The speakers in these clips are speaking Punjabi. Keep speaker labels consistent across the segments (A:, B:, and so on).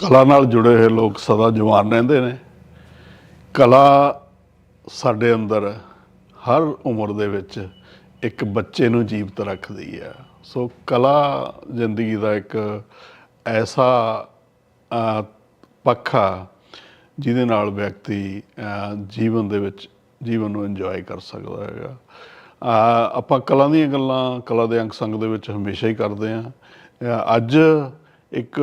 A: ਕਲਾ ਨਾਲ ਜੁੜੇ ਹੋਏ ਲੋਕ ਸਦਾ ਜਵਾਨ ਰਹਿੰਦੇ ਨੇ। ਕਲਾ ਸਾਡੇ ਅੰਦਰ ਹਰ ਉਮਰ ਦੇ ਵਿੱਚ ਇੱਕ ਬੱਚੇ ਨੂੰ ਜੀਵਤ ਰੱਖਦੀ ਹੈ। ਸੋ ਕਲਾ ਜ਼ਿੰਦਗੀ ਦਾ ਇੱਕ ਐਸਾ ਅਹ, ਪੱਖ ਆ ਜਿਹਦੇ ਨਾਲ ਵਿਅਕਤੀ ਜੀਵਨ ਦੇ ਵਿੱਚ ਜੀਵਨ ਨੂੰ ਇੰਜੋਏ ਕਰ ਸਕਦਾ ਹੈਗਾ। ਆਪਾਂ ਕਲਾ ਦੀਆਂ ਗੱਲਾਂ ਕਲਾ ਦੇ ਅੰਗ ਸੰਗ ਦੇ ਵਿੱਚ ਹਮੇਸ਼ਾ ਹੀ ਕਰਦੇ ਆ ਅੱਜ ਇੱਕ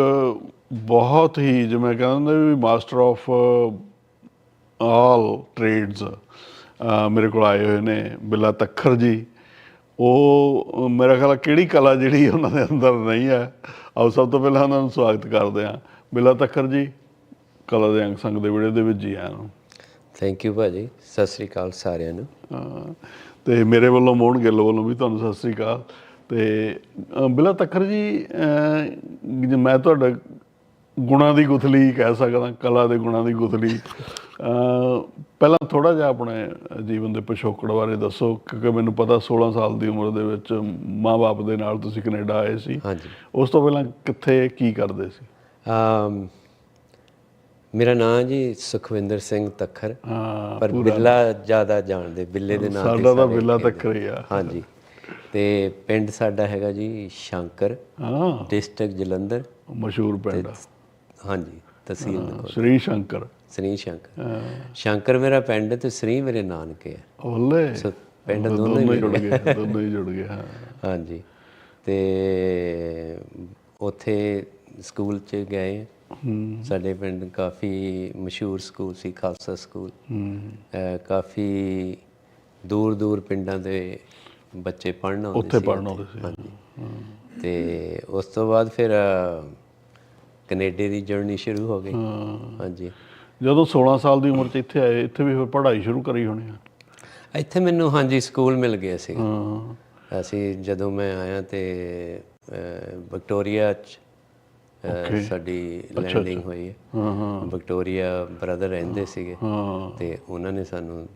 A: ਬਹੁਤ ਹੀ ਜਿਵੇਂ ਕਹਿੰਦੇ ਵੀ ਮਾਸਟਰ ਆਫ ਆਲ ਟ੍ਰੇਡਸ ਮੇਰੇ ਕੋਲ ਆਏ ਹੋਏ ਨੇ ਬਿੱਲਾ ਤੱਖਰ ਜੀ। ਉਹ ਮੇਰਾ ਖਿਆਲ ਕਿਹੜੀ ਕਲਾ ਜਿਹੜੀ ਉਹਨਾਂ ਦੇ ਅੰਦਰ ਨਹੀਂ ਹੈ ਆਓ ਸਭ ਤੋਂ ਪਹਿਲਾਂ ਉਹਨਾਂ ਨੂੰ ਸਵਾਗਤ ਕਰਦੇ ਹਾਂ। ਬਿੱਲਾ ਤੱਖਰ ਜੀ ਕਲਾ ਦੇ ਅੰਗ ਸੰਗ ਦੇ ਵੀਡੀਓ ਦੇ ਵਿੱਚ ਜੀ ਆਇਆਂ ਨੂੰ।
B: ਥੈਂਕ ਯੂ ਭਾਜੀ। ਸਤਿ ਸ੍ਰੀ ਅਕਾਲ ਸਾਰਿਆਂ ਨੂੰ।
A: ਤੇ ਮੇਰੇ ਵੱਲੋਂ ਮੋਹਨ ਗਿੱਲ ਵੱਲੋਂ ਵੀ ਤੁਹਾਨੂੰ ਸਤਿ ਸ੍ਰੀ ਅਕਾਲ। ਤੇ ਬਿੱਲਾ ਤੱਖਰ ਜੀ ਮੈਂ ਤੁਹਾਡਾ ਗੁਣਾਂ ਦੀ ਗੁਥਲੀ ਕਹਿ ਸਕਦਾ ਕਲਾ ਦੇ ਗੁਣਾਂ ਦੀ ਗੁਥਲੀ ਪਹਿਲਾਂ ਥੋੜਾ ਜਿਹਾ ਆਪਣੇ ਜੀਵਨ ਦੇ ਪਿਛੋਕੜ ਬਾਰੇ ਦੱਸੋ ਕਿਉਂਕਿ ਮੈਨੂੰ ਪਤਾ 16 ਸਾਲ ਦੀ ਉਮਰ ਦੇ ਵਿੱਚ ਮਾਂ-ਬਾਪ ਦੇ ਨਾਲ ਤੁਸੀਂ ਕੈਨੇਡਾ ਆਏ ਸੀ।
B: ਹਾਂਜੀ।
A: ਉਸ ਤੋਂ ਪਹਿਲਾਂ ਕਿੱਥੇ ਕੀ ਕਰਦੇ ਸੀ?
B: ਮੇਰਾ ਨਾਮ ਜੀ ਸੁਖਵਿੰਦਰ ਸਿੰਘ ਤੱਖਰ ਪਰ ਬਿੱਲਾ ਜ਼ਿਆਦਾ ਜਾਣਦੇ ਬਿੱਲੇ ਦੇ ਨਾਮ
A: ਸਾਡਾ ਤਾਂ ਬਿੱਲਾ। ਤੱਕਰ ਹੀ ਆ।
B: ਹਾਂਜੀ। ਤੇ ਪਿੰਡ ਸਾਡਾ ਹੈਗਾ ਜੀ ਸ਼ੰਕਰ
A: ਹਾਂ।
B: ਡਿਸਟ੍ਰਿਕਟ ਜਲੰਧਰ।
A: ਮਸ਼ਹੂਰ ਪਿੰਡ
B: ਹਾਂਜੀ ਤਹਿਸੀਲ
A: ਸ੍ਰੀ ਸ਼ੰਕਰ।
B: ਸ੍ਰੀ ਸ਼ੰਕਰ। ਸ਼ੰਕਰ ਮੇਰਾ ਪਿੰਡ ਤੇ ਸ੍ਰੀ ਮੇਰੇ ਨਾਨਕੇ ਹੈ
A: ਓਲੇ।
B: ਸੋ ਪਿੰਡ ਦੋਨੋਂ
A: ਹੀ ਜੁੜ ਗਏ। ਦੋਨੋਂ ਹੀ ਜੁੜ ਗਏ ਹਾਂ।
B: ਹਾਂਜੀ। ਤੇ ਉੱਥੇ ਸਕੂਲ ਚ ਗਏ। ਸਾਡੇ ਪਿੰਡ ਕਾਫੀ ਮਸ਼ਹੂਰ ਸਕੂਲ ਸੀ ਖਾਲਸਾ ਸਕੂਲ। ਕਾਫੀ ਦੂਰ ਦੂਰ ਪਿੰਡਾਂ ਦੇ ਬੱਚੇ ਪੜ੍ਹਨ ਆਉਂਦੇ
A: ਉੱਥੇ
B: ਸੀ
A: ਪੜ੍ਹਨ ਆਉਂਦੇ ਸੀ।
B: ਹਾਂਜੀ। ਤੇ ਉਸ ਤੋਂ ਬਾਅਦ ਫਿਰ ਕੈਨੇਡਾ ਦੀ ਜਰਨੀ ਸ਼ੁਰੂ ਹੋ ਗਈ। ਹਾਂਜੀ।
A: ਜਦੋਂ 16 ਸਾਲ ਦੀ ਉਮਰ 'ਚ ਇੱਥੇ ਆਏ ਇੱਥੇ ਵੀ ਫਿਰ ਪੜ੍ਹਾਈ ਸ਼ੁਰੂ ਕਰੀ ਹੋਣੀ ਆ?
B: ਇੱਥੇ ਮੈਨੂੰ ਹਾਂਜੀ ਸਕੂਲ ਮਿਲ ਗਿਆ ਸੀ।
A: ਹਾਂ।
B: ਅਸੀਂ ਜਦੋਂ ਮੈਂ ਆਇਆ ਤੇ ਵਿਕਟੋਰੀਆ ਚ ਸਾਡੀ ਲੈਂਡਿੰਗ ਹੋਈ ਹੈ।
A: ਹਾਂ ਹਾਂ।
B: ਵਿਕਟੋਰੀਆ ਬ੍ਰਦਰ ਰਹਿੰਦੇ ਸੀਗੇ।
A: ਹਾਂ।
B: ਤੇ ਉਹਨਾਂ ਨੇ ਸਾਨੂੰ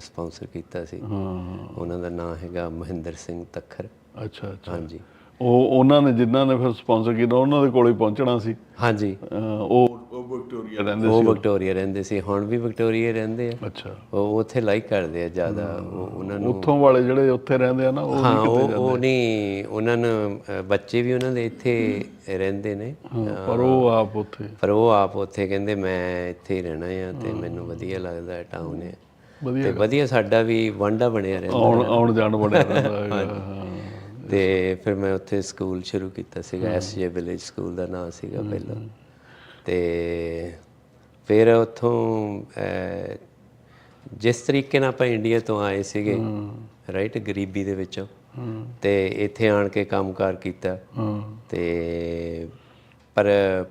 B: ਸਪਾਂਸਰ ਕੀਤਾ ਸੀ।
A: ਹਾਂ।
B: ਉਹਨਾਂ ਦਾ ਨਾਮ ਹੈਗਾ ਮਹਿੰਦਰ ਸਿੰਘ ਤੱਖਰ।
A: ਅੱਛਾ ਅੱਛਾ।
B: ਹਾਂਜੀ।
A: ਉਹ ਉਹਨਾਂ ਨੇ ਜਿਨ੍ਹਾਂ ਨੇ ਫਿਰ ਸਪਾਂਸਰ ਕੀਤਾ ਉਹਨਾਂ ਦੇ ਕੋਲੇ ਪਹੁੰਚਣਾ ਸੀ?
B: ਹਾਂਜੀ।
A: ਉਹ ਉਹ ਵਿਕਟੋਰੀਆ ਰਹਿੰਦੇ
B: ਉਹ ਵਿਕਟੋਰੀਆ ਰਹਿੰਦੇ ਸੀ। ਹੁਣ ਵੀ ਵਿਕਟੋਰੀਆ ਰਹਿੰਦੇ ਆ।
A: ਅੱਛਾ।
B: ਉਹ ਉੱਥੇ ਲਾਈਕ ਕਰਦੇ ਆ ਜ਼ਿਆਦਾ। ਉਹ ਉਹਨਾਂ ਨੂੰ
A: ਉੱਥੋਂ ਵਾਲੇ ਜਿਹੜੇ ਉੱਥੇ ਰਹਿੰਦੇ ਆ ਨਾ ਉਹ
B: ਹਾਂ ਉਹ ਉਹ ਨਹੀਂ ਉਹਨਾਂ ਨੂੰ ਬੱਚੇ ਵੀ ਉਹਨਾਂ ਦੇ ਇੱਥੇ ਰਹਿੰਦੇ ਨੇ।
A: ਪਰ ਉਹ ਆਪ ਉੱਥੇ।
B: ਪਰ ਉਹ ਆਪ ਉੱਥੇ ਕਹਿੰਦੇ ਮੈਂ ਇੱਥੇ ਹੀ ਰਹਿਣਾ ਆ ਤੇ ਮੈਨੂੰ ਵਧੀਆ ਲੱਗਦਾ ਟਾਊਨ ਹੈ ਤੇ ਵਧੀਆ ਸਾਡਾ ਵੀ ਵਾਂਡਾ ਬਣਿਆ ਰਹਿੰਦਾ
A: ਆਉਣ ਆਉਣ ਜਾਣ ਬਣਿਆ ਰਹਿੰਦਾ ਹਾਂ।
B: ਤੇ ਫਿਰ ਮੈਂ ਉੱਥੇ ਸਕੂਲ ਸ਼ੁਰੂ ਕੀਤਾ ਸੀਗਾ ਐਸਜੇ ਵਿਲੇਜ ਸਕੂਲ ਦਾ ਨਾਮ ਸੀਗਾ ਪਹਿਲਾਂ। ਤੇ ਫਿਰ ਉੱਥੋਂ ਜਿਸ ਤਰੀਕੇ ਨਾਲ ਆਪਾਂ ਇੰਡੀਆ ਤੋਂ ਆਏ ਸੀਗੇ ਰਾਈਟ ਗਰੀਬੀ ਦੇ ਵਿੱਚੋਂ। ਤੇ ਇੱਥੇ ਆਣ ਕੇ ਕੰਮਕਾਰ ਕੀਤਾ। ਤੇ ਪਰ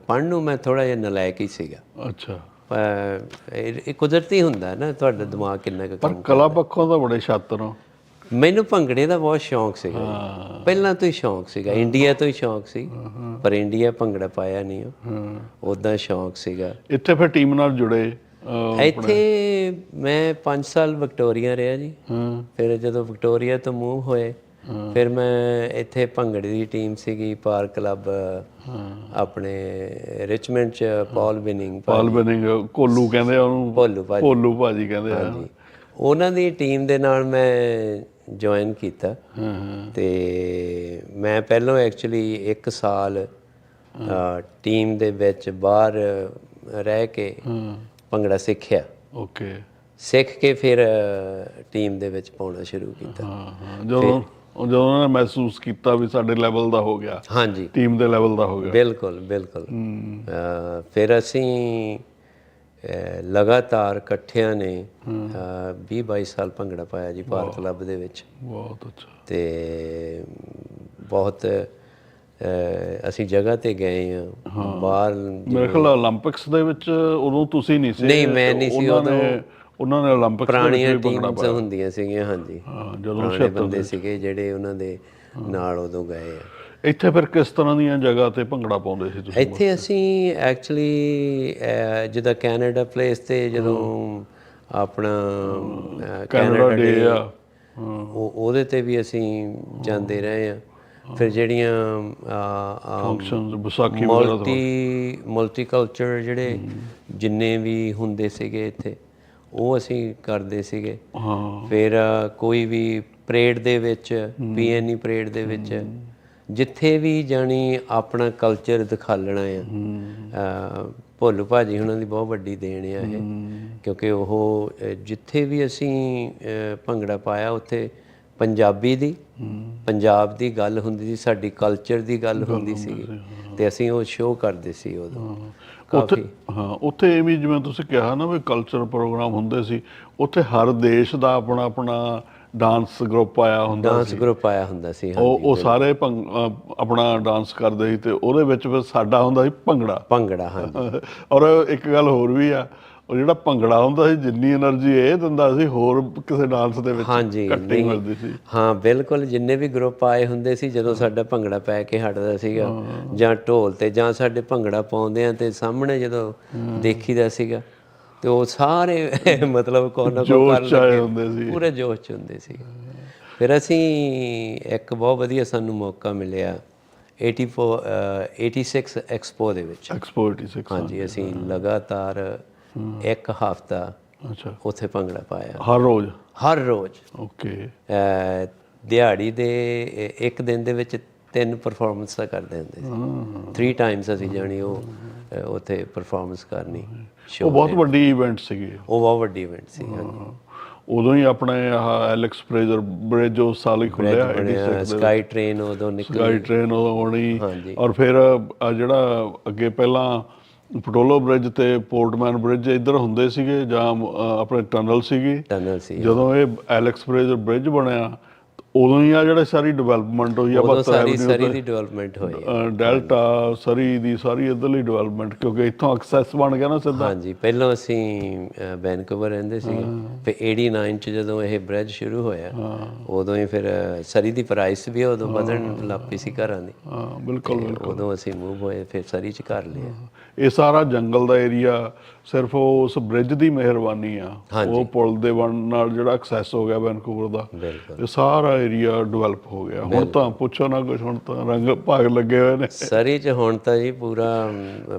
B: ਪੜ੍ਹਨ ਨੂੰ ਮੈਂ ਥੋੜਾ ਜਿਹਾ ਨਲਾਇਕ ਹੀ ਸੀਗਾ।
A: ਅੱਛਾ।
B: ਇਹ ਕੁਦਰਤੀ ਹੁੰਦਾ ਨਾ ਤੁਹਾਡਾ ਦਿਮਾਗ ਕਿੰਨਾ ਕੁ
A: ਪਰ ਕਲਾ ਪੱਖੋਂ ਤਾਂ ਬੜੇ ਸ਼ਾਤਰ ਹੋ
B: ਮੈਨੂੰ ਭੰਗੜੇ ਦਾ ਬਹੁਤ ਸ਼ੌਂਕ ਸੀਗਾ। ਪਹਿਲਾਂ ਤੋਂ ਹੀ ਸ਼ੌਂਕ ਸੀਗਾ ਇੰਡੀਆ ਤੋਂ ਹੀ ਸ਼ੌਂਕ ਸੀ। ਪਰ ਇੰਡੀਆ ਭੰਗੜਾ ਪਾਇਆ ਨਹੀਂ ਉਹ। ਉਦਾਂ ਸ਼ੌਂਕ ਸੀਗਾ।
A: ਇੱਥੇ ਫਿਰ ਟੀਮ ਨਾਲ ਜੁੜੇ
B: ਇੱਥੇ ਮੈਂ 5 ਸਾਲ ਵਿਕਟੋਰੀਆ ਰਿਹਾ ਜੀ। ਫਿਰ ਜਦੋਂ ਵਿਕਟੋਰੀਆ ਤੋਂ ਮੂਵ ਹੋਏ ਫਿਰ ਮੈਂ ਇੱਥੇ ਭੰਗੜੇ ਦੀ ਟੀਮ ਸੀਗੀ ਪਾਰ ਕਲੱਬ ਆਪਣੇ ਰਿਚਮੈਂਡ ਚ ਪਾਲ ਵਿਨਿੰਗ
A: ਪਾਲ ਬਨਿੰਗ ਕੋਲੂ ਕਹਿੰਦੇ ਆ ਉਹਨੂੰ।
B: ਭੋਲੂ ਭਾਜੀ।
A: ਕੋਲੂ ਭਾਜੀ ਕਹਿੰਦੇ ਆ।
B: ਉਹਨਾਂ ਦੀ ਟੀਮ ਦੇ ਨਾਲ ਮੈਂ ਜੁਆਇਨ ਕੀਤਾ। ਤੇ ਮੈਂ ਪਹਿਲਾਂ ਐਕਚੁਅਲੀ 1 ਸਾਲ ਟੀਮ ਦੇ ਵਿੱਚ ਬਾਹਰ ਰਹਿ ਕੇ ਭੰਗੜਾ ਸਿੱਖਿਆ।
A: ਓਕੇ।
B: ਸਿੱਖ ਕੇ ਫਿਰ ਟੀਮ ਦੇ ਵਿੱਚ ਪਾਉਣਾ ਸ਼ੁਰੂ ਕੀਤਾ।
A: ਹਾਂ ਹਾਂ। ਜਦੋਂ ਉਹ ਜਦੋਂ ਉਹਨਾਂ ਨੇ ਮਹਿਸੂਸ ਕੀਤਾ ਵੀ ਸਾਡੇ ਲੈਵਲ ਦਾ ਹੋ ਗਿਆ
B: ਹਾਂਜੀ।
A: ਟੀਮ ਦੇ ਲੈਵਲ ਦਾ ਹੋ ਗਿਆ।
B: ਬਿਲਕੁਲ ਬਿਲਕੁਲ। ਫਿਰ ਅਸੀਂ ਲਗਾਤਾਰ ਇਕੱਠਿਆਂ ਨੇ 20 22 ਸਾਲ ਭੰਗੜਾ ਪਾਇਆ ਜੀ ਭਾਰ ਕਲੱਬ ਦੇ ਵਿੱਚ।
A: ਬਹੁਤ ਅੱਛਾ।
B: ਤੇ ਬਹੁਤ ਅਸੀਂ ਜਗ੍ਹਾ ਤੇ ਗਏ ਆ। ਬਾਹਰ
A: ਮੇਰੇ ਖਿਆਲ 올림픽ਸ ਦੇ ਵਿੱਚ ਉਦੋਂ ਤੁਸੀਂ ਨਹੀਂ ਸੀ
B: ਨਹੀਂ ਮੈਂ ਨਹੀਂ ਸੀ
A: ਉਦੋਂ ਉਹਨਾਂ ਨੇ 올림픽ਸ
B: ਪੁਰਾਣੀਆਂ ਟੀਮਸ ਹੁੰਦੀਆਂ ਸੀਗੀਆਂ ਹਾਂਜੀ।
A: ਹਾਂ ਜਦੋਂ
B: ਪੁਰਾਣੇ ਬੰਦੇ ਸੀਗੇ ਜਿਹੜੇ ਉਹਨਾਂ ਦੇ ਨਾਲ ਉਦੋਂ ਗਏ ਆ।
A: ਇੱਥੇ ਫਿਰ ਕਿਸ ਤਰ੍ਹਾਂ ਦੀਆਂ ਜਗ੍ਹਾ ਤੇ ਭੰਗੜਾ ਪਾਉਂਦੇ ਸੀ ਤੁਸੀਂ
B: ਇੱਥੇ ਅਸੀਂ ਐਕਚੁਅਲੀ ਜਿੱਦਾਂ ਕੈਨੇਡਾ ਪਲੇਸ ਤੇ ਜਦੋਂ ਆਪਣਾ
A: ਕੈਨੇਡਾ ਡੇ ਆ।
B: ਉਹ ਉਹਦੇ ਤੇ ਵੀ ਅਸੀਂ ਜਾਂਦੇ ਰਹੇ ਆ। ਫਿਰ ਜਿਹੜੀਆਂ
A: functions Vaisakhi multi
B: multi culture ਜਿਹੜੇ ਜਿੰਨੇ ਵੀ ਹੁੰਦੇ ਸੀਗੇ ਇੱਥੇ। ਉਹ ਅਸੀਂ ਕਰਦੇ ਸੀਗੇ।
A: ਹਾਂ।
B: ਫਿਰ ਕੋਈ ਵੀ ਪਰੇਡ ਦੇ ਵਿੱਚ ਪੀਐਨਈ ਪਰੇਡ ਦੇ ਵਿੱਚ ਜਿੱਥੇ ਵੀ ਜਾਣੀ ਆਪਣਾ ਕਲਚਰ ਦਿਖਾਲਣਾ ਆ। ਭੋਲੂ ਭਾਜੀ ਉਹਨਾਂ ਦੀ ਬਹੁਤ ਵੱਡੀ ਦੇਣ ਆ ਇਹ। ਕਿਉਂਕਿ ਉਹ ਜਿੱਥੇ ਵੀ ਅਸੀਂ ਭੰਗੜਾ ਪਾਇਆ ਉੱਥੇ ਪੰਜਾਬੀ ਦੀ ਪੰਜਾਬ ਦੀ ਗੱਲ ਹੁੰਦੀ ਸੀ ਸਾਡੀ ਕਲਚਰ ਦੀ ਗੱਲ ਹੁੰਦੀ ਸੀ ਤੇ ਅਸੀਂ ਉਹ ਸ਼ੋਅ ਕਰਦੇ ਸੀ ਉਦੋਂ।
A: ਉੱਥੇ ਹਾਂ ਉੱਥੇ ਇਹ ਵੀ ਜਿਵੇਂ ਤੁਸੀਂ ਕਿਹਾ ਨਾ ਵੀ ਕਲਚਰ ਪ੍ਰੋਗਰਾਮ ਹੁੰਦੇ ਸੀ ਉੱਥੇ ਹਰ ਦੇਸ਼ ਦਾ ਆਪਣਾ ਆਪਣਾ ਡਾਂਸ ਗਰੁੱਪ ਆਇਆ ਹੁੰਦਾ
B: ਡਾਂਸ ਗਰੁੱਪ ਆਇਆ ਹੁੰਦਾ ਸੀ
A: ਉਹ ਉਹ ਸਾਰੇ ਆਪਣਾ ਡਾਂਸ ਕਰਦੇ ਸੀ ਤੇ ਉਹਦੇ ਵਿੱਚ ਫਿਰ ਸਾਡਾ ਹੁੰਦਾ ਸੀ ਭੰਗੜਾ।
B: ਭੰਗੜਾ ਹਾਂ
A: ਔਰ ਇੱਕ ਗੱਲ ਹੋਰ ਵੀ ਆ ਉਹ ਜਿਹੜਾ ਭੰਗੜਾ ਹੁੰਦਾ ਸੀ ਜਿੰਨੀ એનર્ਜੀ ਇਹ ਦਿੰਦਾ ਸੀ ਹੋਰ ਕਿਸੇ ਡਾਂਸ ਦੇ ਵਿੱਚ
B: ਹਾਂਜੀ
A: ਕੱਟੀ ਮਿਲਦੀ ਸੀ।
B: ਹਾਂ ਬਿਲਕੁਲ ਜਿੰਨੇ ਵੀ ਗਰੁੱਪ ਆਏ ਹੁੰਦੇ ਸੀ ਜਦੋਂ ਸਾਡਾ ਭੰਗੜਾ ਪੈ ਕੇ ਹਟਦਾ ਸੀਗਾ ਜਾਂ ਢੋਲ ਤੇ ਜਾਂ ਸਾਡੇ ਭੰਗੜਾ ਪਾਉਂਦੇ ਆ ਤੇ ਸਾਹਮਣੇ ਜਦੋਂ ਦੇਖੀਦਾ ਸੀਗਾ ਤੇ ਉਹ ਸਾਰੇ ਮਤਲਬ ਕੋਨਾ
A: ਕੋ ਕਰ
B: ਲੱਗੇ। ਪੂਰੇ ਜੋਸ਼ ਚ ਹੁੰਦੇ ਸੀ। ਫਿਰ ਅਸੀਂ ਇੱਕ ਬਹੁਤ ਵਧੀਆ ਸਾਨੂੰ ਮੌਕਾ ਮਿਲਿਆ 84 86 ਐਕਸਪੋ ਦੇ ਵਿੱਚ।
A: ਐਕਸਪੋ 86
B: ਹਾਂਜੀ। ਅਸੀਂ ਲਗਾਤਾਰ ਇੱਕ ਹਫਤਾ
A: ਅੱਛਾ।
B: ਉੱਥੇ ਭੰਗੜਾ ਪਾਇਆ।
A: ਹਰ ਰੋਜ਼?
B: ਹਰ ਰੋਜ਼।
A: ਓਕੇ।
B: ਦਿਹਾੜੀ ਦੇ ਇੱਕ ਦਿਨ ਦੇ ਵਿੱਚ ਤਿੰਨ ਪਰਫਾਰਮੈਂਸ ਕਰਦੇ ਹੁੰਦੇ ਸੀ। 3 ਟਾਈਮਸ ਅਸੀਂ ਜਾਣੀ ਉਹ ਉੱਥੇ ਪਰਫਾਰਮੈਂਸ ਕਰਨੀ।
A: ਉਹ ਬਹੁਤ ਵੱਡੀ ਇਵੈਂਟ ਸੀਗੀ।
B: ਉਹ ਬਹੁਤ ਵੱਡੀ ਇਵੈਂਟ ਸੀ ਹਾਂਜੀ।
A: ਉਦੋਂ ਹੀ ਆਪਣੇ ਆਹ ਐਲੈਕਸ ਫਰੇਜ਼ਰ ਬ੍ਰਿਜ ਸਾਲ ਹੀ ਖੁੱਲਿਆ
B: ਬਣਿਆ ਸਕਾਈ ਟ੍ਰੇਨ ਉਦੋਂ ਨਿਕਲ।
A: ਸਕਾਈ ਟ੍ਰੇਨ ਉਦੋਂ
B: ਹਾਂਜੀ।
A: ਔਰ ਫਿਰ ਜਿਹੜਾ ਅੱਗੇ ਪਹਿਲਾਂ ਪਟੋਲੋ ਬ੍ਰਿਜ ਤੇ ਪੋਰਟਮੈਨ ਬ੍ਰਿਜ ਇੱਧਰ ਹੁੰਦੇ ਸੀਗੇ ਜਾਂ ਆਪਣੇ ਟਨਲ ਸੀਗੀ।
B: ਟਨਲ ਸੀ
A: ਜਦੋਂ ਇਹ ਐਲੈਕਸ ਫਰੇਜ਼ਰ ਬ੍ਰਿਜ ਬਣਿਆ ਉਦੋਂ ਹੀ ਆ ਜਿਹੜੇ ਸਾਰੀ ਡਿਵੈਲਪਮੈਂਟ ਹੋਈ ਆ
B: ਉਦੋਂ
A: ਬਸ
B: ਸਾਰੀ ਸਰੀ ਦੀ ਡਿਵੈਲਪਮੈਂਟ ਹੋਈ ਹੈ।
A: ਡੈਲਟਾ ਸਰੀ ਦੀ ਸਾਰੀ ਇੱਧਰਲੀ ਡਿਵੈਲਪਮੈਂਟ ਕਿਉਂਕਿ ਇੱਥੋਂ ਐਕਸੈਸ ਬਣ ਗਿਆ ਨਾ ਸਿੱਧਾ।
B: ਹਾਂਜੀ ਪਹਿਲਾਂ ਅਸੀਂ ਵੈਨਕੂਵਰ ਰਹਿੰਦੇ ਸੀਗੇ ਫਿਰ 89 ਚ ਜਦੋਂ ਇਹ ਬ੍ਰਿਜ ਸ਼ੁਰੂ ਹੋਇਆ ਉਦੋਂ ਹੀ ਫਿਰ ਸਰੀ ਦੀ ਪ੍ਰਾਈਸ ਵੀ ਉਦੋਂ ਵਧਣ ਲੱਗ ਪਈ ਸੀ ਘਰਾਂ ਦੀ।
A: ਹਾਂ ਬਿਲਕੁਲ
B: ਤੇ ਉਦੋਂ ਅਸੀਂ ਮੂਵ ਹੋਏ ਫਿਰ ਸਰੀ ਚ ਘਰ ਲਿਆ।
A: ਇਹ ਸਾਰਾ ਜੰਗਲ ਦਾ ਏਰੀਆ ਸਿਰਫ ਉਸ ਬ੍ਰਿਜ ਦੀ ਮਿਹਰਬਾਨੀ ਆ। ਉਹ ਪੁਲ ਦੇ ਬਣ ਨਾਲ ਜਿਹੜਾ ਐਕਸੈਸ ਹੋ ਗਿਆ ਵੈਨਕੂਵਰ ਦਾ।
B: ਬਿਲਕੁਲ।
A: ਇਹ ਸਾਰਾ ਏਰੀਆ ਡਿਵੈਲਪ ਹੋ ਗਿਆ। ਹੁਣ ਤਾਂ ਪੁੱਛੋ ਨਾ ਕੁਛ ਹੁਣ ਤਾਂ ਰੰਗ ਭਾਗ ਲੱਗੇ ਹੋਏ ਨੇ।
B: ਸਰੀ ਚ ਹੁਣ ਤਾਂ ਜੀ ਪੂਰਾ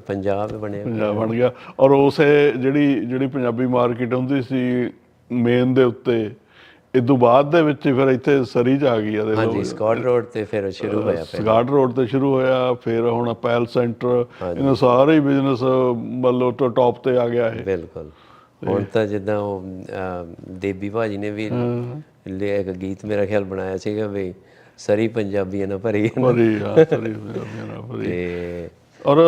B: ਪੰਜਾਬ ਬਣਿਆ
A: ਪੰਜਾਬ ਬਣ ਗਿਆ। ਔਰ ਉਸੇ ਜਿਹੜੀ ਜਿਹੜੀ ਪੰਜਾਬੀ ਮਾਰਕੀਟ ਹੁੰਦੀ ਸੀ ਮੇਨ ਦੇ ਉੱਤੇ ਇਦੋਂ ਬਾਅਦ ਦੇ ਵਿੱਚ ਫਿਰ ਇੱਥੇ ਸਰੀ ਚ ਆ ਗਈ ਆ ਦੇ
B: ਹਾਂਜੀ ਸਕਾਟ ਰੋਡ ਤੇ ਫਿਰ ਸ਼ੁਰੂ ਹੋਇਆ
A: ਸਗਾਟ ਰੋਡ ਤੇ ਸ਼ੁਰੂ ਹੋਇਆ ਫਿਰ ਹੁਣ ਪੈਲ ਸੈਂਟਰ ਇਹਨਾਂ ਸਾਰੇ ਹੀ ਬਿਜ਼ਨਸ ਮਤਲਬ ਟੌਪ ਤੇ ਆ ਗਿਆ ਇਹ।
B: ਬਿਲਕੁਲ। ਹੁਣ ਤਾਂ ਜਿੱਦਾਂ ਉਹ ਦੇਬੀ ਭਾਜੀ ਨੇ ਵੀ ਲਿਆ ਇੱਕ ਗੀਤ ਮੇਰਾ ਖਿਆਲ ਬਣਾਇਆ ਸੀਗਾ ਵੀ ਸਰੀ ਪੰਜਾਬੀਆਂ ਨਾਲ ਭਰੀ ਹੈ ਨਾ।
A: ਭਰੀ ਆ ਸਰੀ ਮੇਰਾ ਭਰੀ।
B: ਤੇ
A: ਔਰ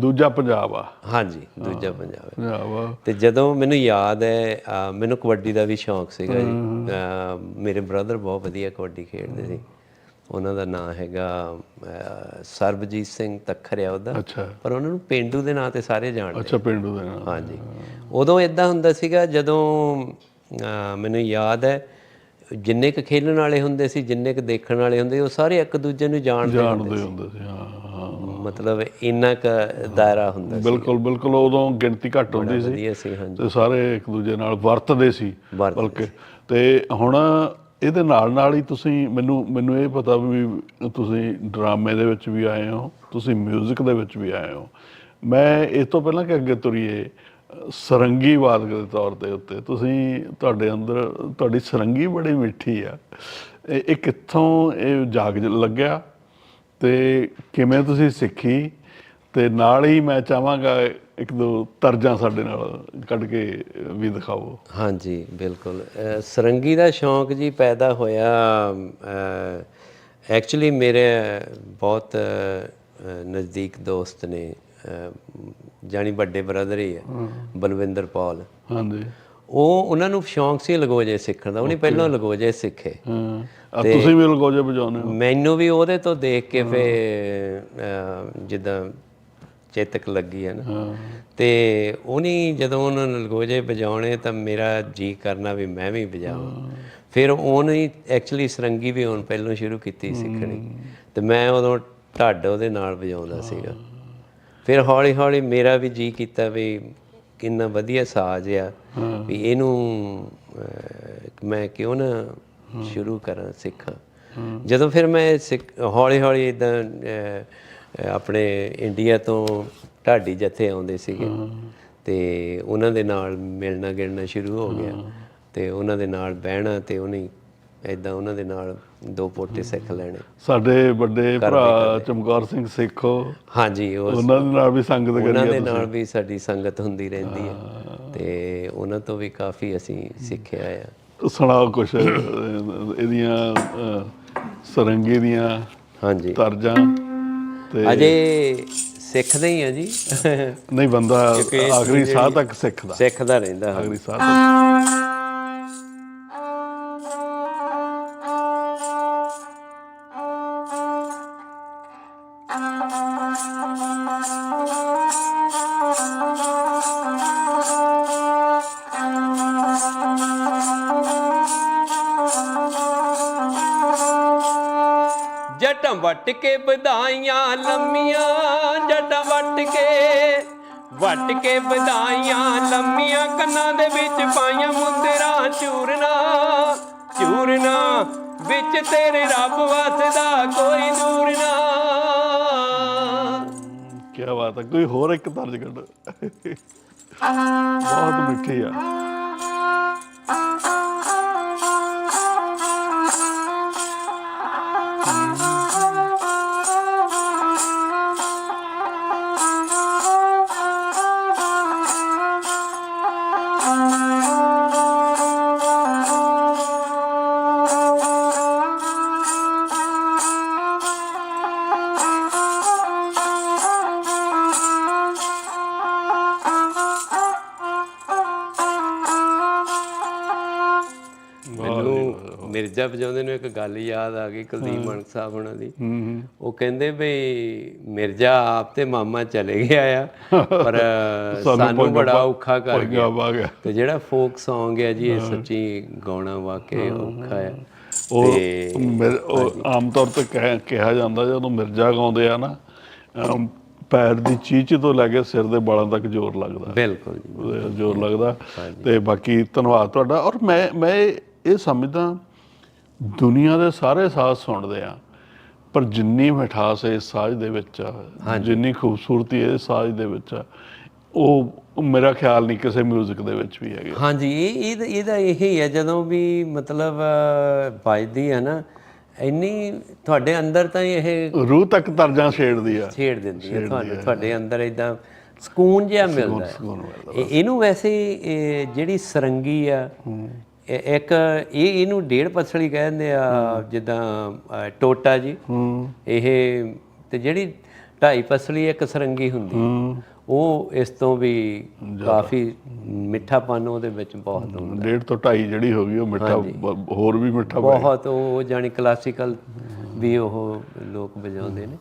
A: ਦੂਜਾ ਪੰਜਾਬ ਆ।
B: ਹਾਂਜੀ ਦੂਜਾ ਪੰਜਾਬ ਹੈ
A: ਪੰਜਾਬ ਆ।
B: ਤੇ ਜਦੋਂ ਮੈਨੂੰ ਯਾਦ ਹੈ ਮੈਨੂੰ ਕਬੱਡੀ ਦਾ ਵੀ ਸ਼ੌਂਕ ਸੀਗਾ ਜੀ। ਮੇਰੇ ਬ੍ਰਦਰ ਬਹੁਤ ਵਧੀਆ ਕਬੱਡੀ ਖੇਡਦੇ ਸੀ। ਉਹਨਾਂ ਦਾ ਨਾਮ ਹੈਗਾ ਸਰਬਜੀਤ ਸਿੰਘ ਤੱਖਰਿਆ ਉਹਦਾ।
A: ਅੱਛਾ।
B: ਪਰ ਉਹਨਾਂ ਨੂੰ ਪਿੰਡੂ ਦੇ ਨਾਂ ਤੇ ਸਾਰੇ ਜਾਣਦੇ
A: ਅੱਛਾ ਪਿੰਡੂ ਦੇ ਨਾਲ
B: ਹਾਂਜੀ। ਉਦੋਂ ਇਦਾਂ ਹੁੰਦਾ ਸੀਗਾ ਜਦੋਂ ਮੈਨੂੰ ਯਾਦ ਹੈ ਜਿੰਨੇ ਕ ਖੇਲਣ ਵਾਲੇ ਹੁੰਦੇ ਸੀ ਜਿੰਨੇ ਕ ਦੇਖਣ ਵਾਲੇ ਹੁੰਦੇ ਉਹ ਸਾਰੇ ਇੱਕ ਦੂਜੇ ਨੂੰ ਜਾਣਦੇ
A: ਜਾਣਦੇ ਹੁੰਦੇ ਸੀ ਹਾਂ ਹਾਂ।
B: ਮਤਲਬ ਇੰਨਾ ਕ ਦਾਇਰਾ ਹੁੰਦਾ ਸੀ
A: ਬਿਲਕੁਲ ਬਿਲਕੁਲ ਉਦੋਂ ਗਿਣਤੀ ਘੱਟ ਹੁੰਦੀ ਸੀ ਤੇ ਸਾਰੇ ਇੱਕ ਦੂਜੇ ਨਾਲ ਵਰਤਦੇ ਸੀ ਬਲਕਿ ਤੇ ਹੁਣ ਇਹਦੇ ਨਾਲ ਨਾਲ ਹੀ ਤੁਸੀਂ ਮੈਨੂੰ ਮੈਨੂੰ ਇਹ ਪਤਾ ਵੀ ਤੁਸੀਂ ਡਰਾਮੇ ਦੇ ਵਿੱਚ ਵੀ ਆਏ ਹੋ ਤੁਸੀਂ 뮤직 ਦੇ ਵਿੱਚ ਵੀ ਆਏ ਹੋ। ਮੈਂ ਇਸ ਤੋਂ ਪਹਿਲਾਂ ਕਿ ਅੱਗੇ ਤੁਰੀਏ ਸਰੰਗੀ ਵਾਦਕ ਦੇ ਤੌਰ ਤੇ ਉੱਤੇ, ਤੁਸੀਂ ਤੁਹਾਡੇ ਅੰਦਰ, ਤੁਹਾਡੀ ਸਰੰਗੀ ਬੜੀ ਮਿੱਠੀ ਆ। ਇਹ ਇਹ ਕਿੱਥੋਂ ਇਹ ਜਾਗ ਲੱਗਿਆ? ਤੇ ਕਿਵੇਂ ਤੁਸੀਂ ਸਿੱਖੀ? ਤੇ ਨਾਲ ਹੀ ਮੈਂ ਚਾਹਾਂਗਾ ਇੱਕ ਦੋ ਤਰਜਾਂ ਸਾਡੇ ਨਾਲ ਕੱਢ ਕੇ ਵੀ ਦਿਖਾਓ।
B: ਹਾਂਜੀ, ਬਿਲਕੁਲ। ਅਹ ਸਰੰਗੀ ਦਾ ਸ਼ੌਂਕ ਜੀ ਪੈਦਾ ਹੋਇਆ ਐਕਚੁਅਲੀ ਮੇਰੇ ਬਹੁਤ ਨਜ਼ਦੀਕ ਦੋਸਤ ਨੇ ਜਾਣੀ ਵੱਡੇ ਬ੍ਰਦਰ ਹੀ ਹੈ ਬਲਵਿੰਦਰ ਪੌਲ।
A: ਹਾਂਜੀ।
B: ਉਹ ਉਹਨਾਂ ਨੂੰ ਸ਼ੌਂਕ ਸੀ ਲਗੋਜੇ ਸਿੱਖਣ ਦਾ ਉਹਨੇ ਪਹਿਲਾਂ ਲਗੋਜੇ ਸਿੱਖੇ।
A: ਹਾਂ। ਆ ਤੁਸੀਂ ਵੀ ਲਗੋਜੇ ਵਜਾਉਂਦੇ ਹੋ?
B: ਮੈਨੂੰ ਵੀ ਉਹਦੇ ਤੋਂ ਦੇਖ ਕੇ ਫੇ ਜਿੱਦਾਂ ਚੇਤਕ ਲੱਗੀ ਹੈ ਨਾ। ਤੇ ਉਹਨੇ ਜਦੋਂ ਉਹਨਾਂ ਨੂੰ ਲਗੋਜੇ ਵਜਾਉਣੇ ਤਾਂ ਮੇਰਾ ਜੀ ਕਰਨਾ ਵੀ ਮੈਂ ਵੀ ਵਜਾਵਾਂ। ਫਿਰ ਉਹਨੇ ਐਕਚੁਅਲੀ ਸਰੰਗੀ ਵੀ ਹੁਣ ਪਹਿਲਾਂ ਸ਼ੁਰੂ ਕੀਤੀ ਸਿੱਖਣੀ। ਤੇ ਮੈਂ ਉਦੋਂ ਢੱਡ ਉਹਦੇ ਨਾਲ ਵਜਾਉਂਦਾ ਸੀਗਾ। ਫਿਰ ਹੌਲੀ ਹੌਲੀ ਮੇਰਾ ਵੀ ਜੀ ਕੀਤਾ ਵੀ ਕਿੰਨਾ ਵਧੀਆ ਸਾਜ਼ ਆ ਵੀ ਇਹਨੂੰ ਮੈਂ ਕਿਉਂ ਨਾ ਸ਼ੁਰੂ ਕਰਾਂ ਸਿੱਖਾਂ। ਜਦੋਂ ਫਿਰ ਮੈਂ ਹੌਲੀ ਹੌਲੀ ਇਦਾਂ ਆਪਣੇ ਇੰਡੀਆ ਤੋਂ ਢਾਡੀ ਜੱਥੇ ਆਉਂਦੇ ਸੀਗੇ। ਤੇ ਉਹਨਾਂ ਦੇ ਨਾਲ ਮਿਲਣਾ ਗਿਲਣਾ ਸ਼ੁਰੂ ਹੋ ਗਿਆ। ਤੇ ਉਹਨਾਂ ਦੇ ਨਾਲ ਬਹਿਣਾ ਤੇ ਉਹਨੇ ਇਦਾਂ ਉਹਨਾਂ ਦੇ ਨਾਲ ਦੋ ਪੋਟੇ ਸਿੱਖ ਲੈਣੇ।
A: ਸਾਡੇ ਵੱਡੇ ਭਰਾ ਚਮਕੌਰ ਸਿੰਘ ਸੇਖੋ
B: ਹਾਂਜੀ ਉਹ
A: ਉਹਨਾਂ ਦੇ ਨਾਲ ਵੀ ਸੰਗਤ
B: ਉਹਨਾਂ
A: ਕਰੀ
B: ਦੇ ਨਾਲ ਵੀ ਸਾਡੀ ਸੰਗਤ ਹੁੰਦੀ ਰਹਿੰਦੀ ਹੈ। ਤੇ ਉਹਨਾਂ ਤੋਂ ਵੀ ਕਾਫੀ ਅਸੀਂ ਸਿੱਖਿਆ ਆ।
A: ਸੁਣਾਓ ਕੁਛ ਇਹਦੀਆਂ ਸਰੰਗੀ ਦੀਆਂ
B: ਹਾਂਜੀ।
A: ਤਰਜਾਂ ਤੇ
B: ਅਜੇ ਸਿੱਖਦੇ ਹੀ ਆ ਜੀ।
A: ਨਹੀਂ ਬੰਦਾ ਆਖਰੀ ਸਾਹ ਤੱਕ ਸਿੱਖਦਾ।
B: ਸਿੱਖਦਾ ਰਹਿੰਦਾ।
A: ਆਖਰੀ ਸਾਹ ਤੱਕ
B: ਕੇ ਵਧਾਈਆਂ ਲੰਮੀਆਂ, ਜਟਾਂ ਵੱਟ ਕੇ ਵੱਟ ਕੇ ਵਧਾਈਆਂ ਲੰਮੀਆਂ, ਕੰਨਾਂ ਦੇ ਵਿੱਚ ਪਾਈਆਂ ਮੁੰਦਰਾਂ ਚੂਰਨਾ। ਚੂਰਨਾ ਵਿੱਚ ਤੇਰੇ ਰੱਬ ਵਸਦਾ ਕੋਈ ਦੂਰ ਨਾ।
A: ਕੀ ਬਾਤ ਹੈ, ਕੋਈ ਹੋਰ ਇੱਕ ਤਰਜ ਕੱਢ। ਬਹੁਤ ਮਿੱਠੀ ਆ।
B: ਮਿਰਜ਼ਾ ਵਜਾਉਂਦੇ ਨੂੰ ਇੱਕ ਗੱਲ ਯਾਦ ਆ ਗਈ ਕੁਲਦੀਪ ਮਾਨਕ ਸਾਹਿਬ ਉਹਨਾਂ ਦੀ।
A: ਹੂੰ ਹੂੰ।
B: ਉਹ ਕਹਿੰਦੇ ਵੀ ਮਿਰਜ਼ਾ ਆਪ ਤੇ ਮਾਮਾ ਚਲੇ ਗਿਆ ਆ ਪਰ ਸਾਨੂੰ ਬੜਾ ਔਖਾ ਕਰ ਗਿਆ। ਤੇ ਜਿਹੜਾ ਫੋਕ Song ਹੈ ਜੀ ਇਹ ਸੱਚੀ ਗਾਉਣਾ ਵਾਕਈ ਔਖਾ ਆ।
A: ਉਹ ਆਮ ਤੌਰ ਤੇ ਕਹਿ- ਜਾਂਦਾ ਜਦੋਂ ਮਿਰਜ਼ਾ ਗਾਉਂਦੇ ਆ ਨਾ ਪੈਰ ਦੀ ਚੀਚ ਤੋਂ ਲੈ ਕੇ ਸਿਰ ਦੇ ਵਾਲਾਂ ਤੱਕ ਜ਼ੋਰ ਲੱਗਦਾ।
B: ਬਿਲਕੁਲ
A: ਜ਼ੋਰ ਲੱਗਦਾ। ਤੇ ਬਾਕੀ ਧੰਨਵਾਦ ਤੁਹਾਡਾ। ਔਰ ਮੈਂ ਮੈਂ ਇਹ ਸਮਝਦਾ ਦੁਨੀਆ ਦੇ ਸਾਰੇ ਸਾਜ਼ ਸੁਣਦੇ ਆ ਪਰ ਜਿੰਨੀ ਮਿਠਾਸ ਇਸ ਸਾਜ਼ ਦੇ ਵਿੱਚ ਆ ਜਿੰਨੀ ਖੂਬਸੂਰਤੀ ਇਸ ਸਾਜ਼ ਦੇ ਵਿੱਚ ਆ ਉਹ ਮੇਰਾ ਖਿਆਲ ਨਹੀਂ ਕਿਸੇ 뮤직 ਦੇ ਵਿੱਚ ਵੀ ਹੈਗੇ।
B: ਹਾਂਜੀ ਇਹ ਇਹਦਾ- ਇਹੀ ਹੈ ਜਦੋਂ ਵੀ ਮਤਲਬ ਵੱਜਦੀ ਹੈ ਨਾ ਇੰਨੀ ਤੁਹਾਡੇ ਅੰਦਰ ਤਾਂ ਇਹ
A: ਰੂਹ ਤੱਕ ਤਰਜਾਂ ਛੇੜਦੀ ਆ।
B: ਛੇੜ ਦਿੰਦੀ ਹੈ ਤੁਹਾਨੂੰ ਤੁਹਾਡੇ ਅੰਦਰ ਇਦਾਂ ਸਕੂਨ ਜਿਹਾ ਮਿਲਦਾ ਇਹਨੂੰ ਵੈਸੇ ਜਿਹੜੀ ਸਰੰਗੀ ਆ ਇੱਕ ਇਹ ਇਹਨੂੰ ਡੇਢ ਪਸਲੀ ਕਹਿੰਦੇ ਆ ਜਿੱਦਾਂ ਟੋਟਾ ਜੀ। ਇਹ ਤੇ ਜਿਹੜੀ ਢਾਈ ਪਸਲੀ ਇੱਕ ਸਰੰਗੀ ਹੁੰਦੀ। ਉਹ ਇਸ ਤੋਂ ਵੀ ਕਾਫੀ ਮਿੱਠਾਪਨ ਉਹਦੇ ਵਿੱਚ ਬਹੁਤ ਹੁੰਦਾ।
A: ਡੇਢ ਤੋਂ ਢਾਈ ਜਿਹੜੀ ਹੋ ਗਈ ਉਹ ਮਿੱਠਾ ਹੋਰ ਵੀ ਮਿੱਠਾ
B: ਬਹੁਤ ਉਹ ਜਾਨੀ ਕਲਾਸੀਕਲ ਵੀ ਉਹ ਲੋਕ ਵਜਾਉਂਦੇ ਨੇ।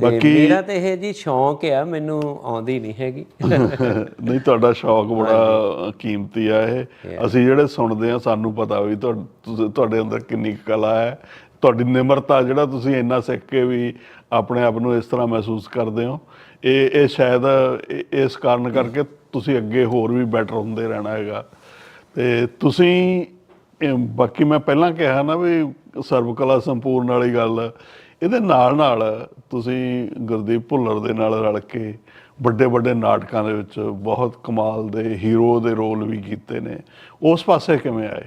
A: ਬਾਕੀ-
B: ਮੇਰਾ ਤੇ ਇਹ ਜੀ ਸ਼ੌਂਕ ਆ ਮੈਨੂੰ ਆਉਂਦੀ ਨਹੀਂ ਹੈਗੀ।
A: ਨਹੀਂ ਤੁਹਾਡਾ ਸ਼ੌਕ ਬੜਾ ਕੀਮਤੀ ਆ ਇਹ। ਅਸੀਂ ਜਿਹੜੇ ਸੁਣਦੇ ਆ ਸਾਨੂੰ ਪਤਾ ਵੀ ਤੁਹਾਡੇ ਅੰਦਰ ਕਿੰਨੀ ਕਲਾ ਹੈ। ਤੁਹਾਡੀ ਨਿਮਰਤਾ ਜਿਹੜਾ ਤੁਸੀਂ ਇੰਨਾ ਸਿੱਖ ਕੇ ਵੀ ਆਪਣੇ ਆਪ ਨੂੰ ਇਸ ਤਰ੍ਹਾਂ ਮਹਿਸੂਸ ਕਰਦੇ ਹੋ ਇਹ ਇਹ ਸ਼ਾਇਦ ਇਸ ਕਾਰਨ ਕਰਕੇ ਤੁਸੀਂ ਅੱਗੇ ਹੋਰ ਵੀ ਬੈਟਰ ਹੁੰਦੇ ਰਹਿਣਾ ਹੈਗਾ। ਤੇ ਤੁਸੀਂ ਬਾਕੀ ਮੈਂ ਪਹਿਲਾਂ ਕਿਹਾ ਨਾ ਵੀ ਸਰਵ ਕਲਾ ਸੰਪੂਰਨ ਵਾਲੀ ਗੱਲ ਇਹਦੇ ਨਾਲ ਨਾਲ ਤੁਸੀਂ ਗੁਰਦੀਪ ਭੁੱਲਰ ਦੇ ਨਾਲ ਰਲ ਕੇ ਵੱਡੇ ਵੱਡੇ ਨਾਟਕਾਂ ਦੇ ਵਿੱਚ ਬਹੁਤ ਕਮਾਲ ਦੇ ਹੀਰੋ ਦੇ ਰੋਲ ਵੀ ਕੀਤੇ ਨੇ। ਉਸ ਪਾਸੇ ਕਿਵੇਂ ਆਏ?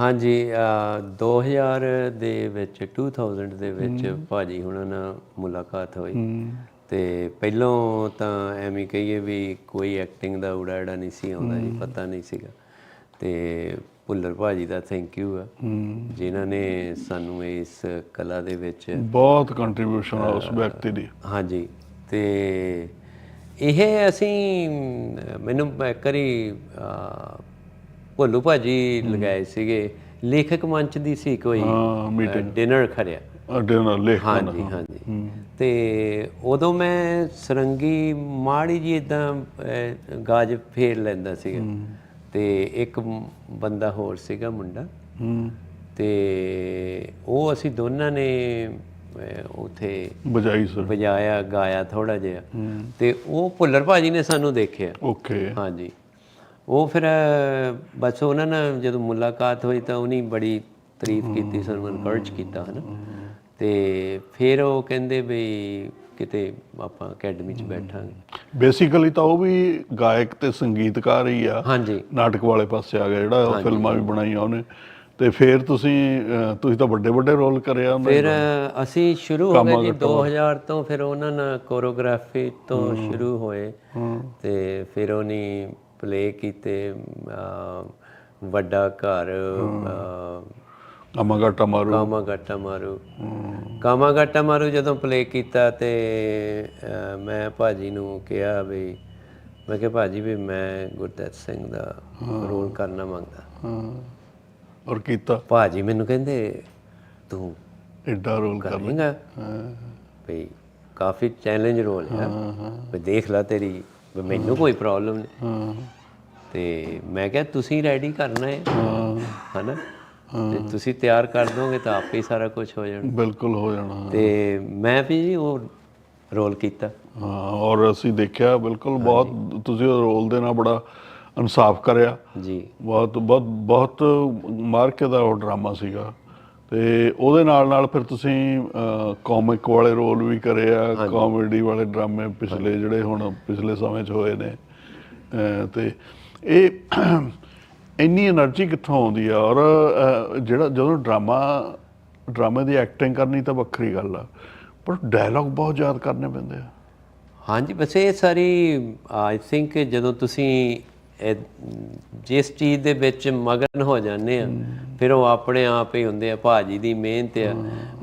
B: ਹਾਂਜੀ ਅਹ 2000 ਦੇ ਵਿੱਚ 2000 ਦੇ ਵਿੱਚ ਭਾਜੀ ਹੁਣਾਂ ਨਾਲ ਮੁਲਾਕਾਤ ਹੋਈ। ਤੇ ਪਹਿਲੋਂ ਤਾਂ ਐਵੇਂ ਕਹੀਏ ਵੀ ਕੋਈ ਐਕਟਿੰਗ ਦਾ ਉਡਾੜਾ ਨਹੀਂ ਸੀ ਆਉਂਦਾ ਜੀ ਪਤਾ ਨਹੀਂ ਸੀਗਾ। ਤੇ ਭੁੱਲਰ ਭਾਜੀ ਦਾ ਥੈਂਕ ਯੂ ਆ। ਜਿਨ੍ਹਾਂ ਨੇ ਸਾਨੂੰ ਇਸ ਕਲਾ ਦੇ ਵਿੱਚ
A: ਬਹੁਤ ਕੰਟਰੀਬਿਊਸ਼ਨ ਆ ਉਸ ਵਿਅਕਤੀ ਦੀ।
B: ਹਾਂਜੀ ਤੇ ਇਹ ਅਸੀਂ ਮੈਨੂੰ ਅਹ, ਭੋਲੂ ਭਾਜੀ ਲਗਾਏ ਸੀਗੇ। ਲੇਖਕ ਮੰਚ ਦੀ ਸੀ ਕੋਈ ਡਿਨਰ ਖਰਿਆ
A: ਅੱਡੇ ਨਾਲ ਲੇਖ
B: ਹਾਂਜੀ ਹਾਂਜੀ। ਤੇ ਉਦੋਂ ਮੈਂ ਸਰੰਗੀ ਮਾੜੀ ਜੀ ਇਦਾਂ ਗਾਜ ਫੇਰ ਲੈਂਦਾ ਸੀਗਾ। ਤੇ ਇੱਕ ਬੰਦਾ ਹੋਰ ਸੀਗਾ ਮੁੰਡਾ।
A: ਹੂੰ।
B: ਤੇ ਉਹ ਅਸੀਂ ਦੋਨਾਂ ਨੇ ਉੱਥੇ
A: ਬਜਾਈ ਸਰ
B: ਵਜਾਇਆ ਗਾਇਆ ਥੋੜਾ ਜਿਹਾ। ਤੇ ਉਹ ਭੁੱਲਰ ਭਾਜੀ ਨੇ ਸਾਨੂੰ ਦੇਖਿਆ।
A: ਓਕੇ।
B: ਹਾਂਜੀ। ਉਹ ਫਿਰ ਬਸ ਉਹਨਾਂ ਨਾਲ ਜਦੋਂ ਮੁਲਾਕਾਤ ਹੋਈ ਤਾਂ ਉਹਨੀ ਬੜੀ ਤਾਰੀਫ ਕੀਤੀ ਸਾਨੂੰ ਇਨਕਰੇਜ ਕੀਤਾ ਹਨਾ। ਤੇ ਫਿਰ ਉਹ ਕਹਿੰਦੇ ਵੀ ਕਿਤੇ ਆਪਾਂ ਅਕੈਡਮੀ 'ਚ ਬੈਠਾਂਗੇ।
A: ਬੇਸਿਕਲੀ ਤਾਂ ਉਹ ਵੀ ਗਾਇਕ ਤੇ ਸੰਗੀਤਕਾਰ ਹੀ ਆ।
B: ਹਾਂਜੀ।
A: ਨਾਟਕ ਵਾਲੇ ਪਾਸੇ ਆ ਗਿਆ ਜਿਹੜਾ ਫਿਲਮਾਂ ਵੀ ਬਣਾਈਆਂ ਉਹਨੇ। ਤੇ ਫਿਰ ਤੁਸੀਂ ਤੁਸੀਂ ਤਾਂ ਵੱਡੇ ਵੱਡੇ ਰੋਲ ਕਰਿਆ ਉਹਨੇ।
B: ਫਿਰ ਅਸੀਂ ਸ਼ੁਰੂ ਹੋ ਗਏ ਜੀ 2000 ਤੋਂ ਫਿਰ ਉਹਨਾਂ ਨਾਲ ਕੋਰੀਓਗ੍ਰਾਫੀ ਤੋਂ ਸ਼ੁਰੂ ਹੋਏ। ਤੇ ਫਿਰ ਉਹਨੇ ਪਲੇ ਕੀਤੇ ਵੱਡਾ ਘਰ ਅਹ,
A: ਅਮਗਾਟਾ ਮਾਰੂ
B: ਕਾਮਾ ਗਾਟਾ ਮਾਰੂ ਕਾਮਾ ਗਾਟਾ ਮਾਰੂ ਜਦੋਂ ਪਲੇ ਕੀਤਾ ਤੇ ਮੈਂ ਭਾਜੀ ਨੂੰ ਕਿਹਾ ਵੀ ਮੈਂ ਕਿਹਾ ਭਾਜੀ ਵੀ ਮੈਂ ਗੁਰਦੱਤ ਸਿੰਘ ਦਾ ਰੋਲ ਕਰਨਾ ਮੰਗਦਾ।
A: ਹਾਂ। ਔਰ ਕੀਤਾ?
B: ਭਾਜੀ ਮੈਨੂੰ ਕਹਿੰਦੇ ਤੂੰ
A: ਐਡਾ ਰੋਲ ਕਰ
B: ਕਰੇਂਗਾ? ਵੀ ਕਾਫੀ ਚੈਲੰਜ ਰੋਲ ਹੈ ਵੀ ਦੇਖ ਲੈ ਤੇਰੀ ਵੀ ਮੈਨੂੰ ਕੋਈ ਪ੍ਰੋਬਲਮ ਨਹੀਂ
A: ਹਾਂ।
B: ਤੇ ਮੈਂ ਕਿਹਾ ਤੁਸੀਂ ਰੈਡੀ ਕਰਨਾ ਹੈ
A: ਹਾਂ।
B: ਹਨਾ? ਤੇ ਤੁਸੀਂ ਤਿਆਰ ਕਰ ਦੋਗੇ ਤਾਂ ਆਪੇ ਹੀ ਸਾਰਾ ਕੁਝ ਹੋ ਜਾਣਾ।
A: ਬਿਲਕੁਲ ਹੋ ਜਾਣਾ।
B: ਤੇ ਮੈਂ ਵੀ ਉਹ ਰੋਲ ਕੀਤਾ।
A: ਹਾਂ ਔਰ ਅਸੀਂ ਦੇਖਿਆ ਬਿਲਕੁਲ ਬਹੁਤ ਤੁਸੀਂ ਉਹ ਰੋਲ ਦੇ ਨਾਲ ਬੜਾ ਇਨਸਾਫ ਕਰਿਆ।
B: ਜੀ।
A: ਬਹੁਤ ਬਹੁਤ ਬਹੁਤ ਮਾਰਕੇ ਦਾ ਉਹ ਡਰਾਮਾ ਸੀਗਾ। ਤੇ ਉਹਦੇ ਨਾਲ ਨਾਲ ਫਿਰ ਤੁਸੀਂ ਕਾਮਿਕ ਵਾਲੇ ਰੋਲ ਵੀ ਕਰੇ ਆ ਕਾਮੇਡੀ ਵਾਲੇ ਡਰਾਮੇ ਪਿਛਲੇ ਜਿਹੜੇ ਹੁਣ ਪਿਛਲੇ ਸਮੇਂ 'ਚ ਹੋਏ ਨੇ। ਤੇ ਇਹ ਇੰਨੀ એનર્ਜੀ ਕਿੱਥੋਂ ਆਉਂਦੀ ਆ? ਔਰ ਜਿਹੜਾ ਜਦੋਂ ਡਰਾਮਾ ਡਰਾਮੇ ਦੀ ਐਕਟਿੰਗ ਕਰਨੀ ਤਾਂ ਵੱਖਰੀ ਗੱਲ ਆ ਪਰ ਡਾਇਲੌਗ ਬਹੁਤ ਯਾਦ ਕਰਨੇ ਪੈਂਦੇ ਆ।
B: ਹਾਂਜੀ ਬਸ ਇਹ ਸਾਰੀ ਆਈ ਥਿੰਕ ਜਦੋਂ ਤੁਸੀਂ ਜਿਸ ਚੀਜ਼ ਦੇ ਵਿੱਚ ਮਗਨ ਹੋ ਜਾਂਦੇ ਆ ਫਿਰ ਉਹ ਆਪਣੇ ਆਪ ਹੀ ਹੁੰਦੇ ਆ ਭਾਜੀ ਦੀ ਮਿਹਨਤ ਆ।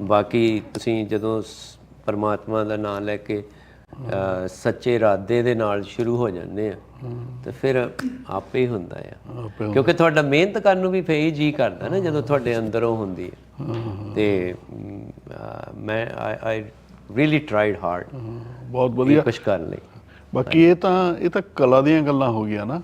B: ਬਾਕੀ ਤੁਸੀਂ ਜਦੋਂ ਪਰਮਾਤਮਾ ਦਾ ਨਾਮ ਲੈ ਕੇ ਸੱਚੇ ਇਰਾਦੇ ਦੇ ਨਾਲ ਸ਼ੁਰੂ ਹੋ ਜਾਂਦੇ ਆ। ਤੇ ਫਿਰ ਆਪੇ ਹੀ ਹੁੰਦਾ ਆ। ਕਿਉਂਕਿ ਤੁਹਾਡਾ ਮਿਹਨਤ ਕਰਨ ਨੂੰ ਵੀ ਫੇਰ ਹੀ ਜੀ ਕਰਦਾ ਨਾ ਜਦੋਂ ਤੁਹਾਡੇ ਅੰਦਰੋਂ ਹੁੰਦੀ ਹੈ ਤੇ ਮ, ਆਈ ਰੀਲੀ ਟ੍ਰਾਈਡ ਹਾਰਡ
A: ਬਹੁਤ ਵਧੀਆ।
B: ਕੁਝ ਕਰਨ ਲਈ।
A: ਬਾਕੀ ਇਹ ਤਾਂ ਇਹ ਤਾਂ ਕਲਾ ਦੀਆਂ ਗੱਲਾਂ ਹੋ ਗਈਆਂ ਨਾ।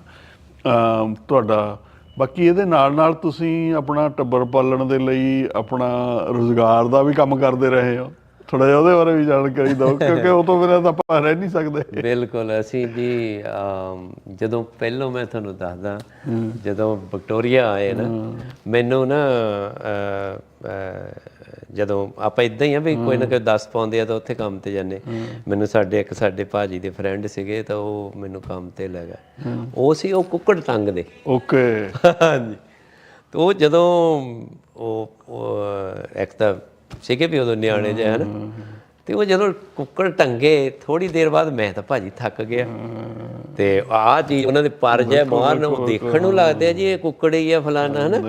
A: ਤੁਹਾਡਾ ਬਾਕੀ ਇਹਦੇ ਨਾਲ ਨਾਲ ਤੁਸੀਂ ਆਪਣਾ ਟੱਬਰ ਪਾਲਣ ਦੇ ਲਈ ਆਪਣਾ ਰੋਜ਼ਗਾਰ ਦਾ ਵੀ ਕੰਮ ਕਰਦੇ ਰਹੇ ਹੋ। ਥੋੜਾ ਜਿਹਾ ਉਹਦੇ ਬਾਰੇ ਵੀ ਜਾਣਕਾਰੀ ਦਿਓ ਕਿਉਂਕਿ ਉਹ ਤੋਂ ਬਿਨਾਂ ਤਾਂ ਆਪਾਂ ਰਹਿ ਨਹੀਂ ਸਕਦੇ।
B: ਬਿਲਕੁਲ ਅਸੀਂ ਜੀ ਜਦੋਂ ਪਹਿਲੋਂ ਮੈਂ ਤੁਹਾਨੂੰ ਦੱਸਦਾ ਜਦੋਂ ਵਿਕਟੋਰੀਆ ਆਏ ਨਾ ਮੈਨੂੰ ਨਾ ਜਦੋਂ ਆਪਾਂ ਇਦਾਂ ਹੀ ਆ ਵੀ ਕੋਈ ਨਾ ਕੋਈ ਦੱਸ ਪਾਉਂਦੇ ਆ ਤਾਂ ਉੱਥੇ ਕੰਮ ਤੇ ਜਾਂਦੇ। ਮੈਨੂੰ ਸਾਡੇ ਇੱਕ ਸਾਡੇ ਭਾਜੀ ਦੇ ਫਰੈਂਡ ਸੀਗੇ ਤਾਂ ਉਹ ਮੈਨੂੰ ਕੰਮ ਤੇ ਲੈ ਗਏ। ਉਹ ਸੀ ਉਹ ਕੁੱਕੜ ਟੰਗ ਦੇ।
A: ਓਕੇ।
B: ਹਾਂਜੀ। ਤੇ ਉਹ ਜਦੋਂ ਉਹ ਇੱਕ ਤਾਂ ਸੀਗੇ ਵੀ ਉਦੋਂ ਨਿਆਣੇ ਜਿਹੇ ਹਨ? ਤੇ ਉਹ ਜਦੋਂ ਕੁੱਕੜ ਟੰਗੇ ਥੋੜੀ ਦੇਰ ਬਾਅਦ ਮੈਂ ਤਾਂ ਭਾਜੀ ਥੱਕ ਗਿਆ। ਤੇ ਆਹ ਚੀਜ਼ ਉਹਨਾਂ ਦੇ ਪਰ ਜੇ ਮਾਰਨ ਉਹ ਦੇਖਣ ਨੂੰ ਲੱਗਦੇ ਆ ਜੀ ਇਹ ਕੁੱਕੜ ਹੀ ਆ ਫਲਾਣਾ ਹਨਾ?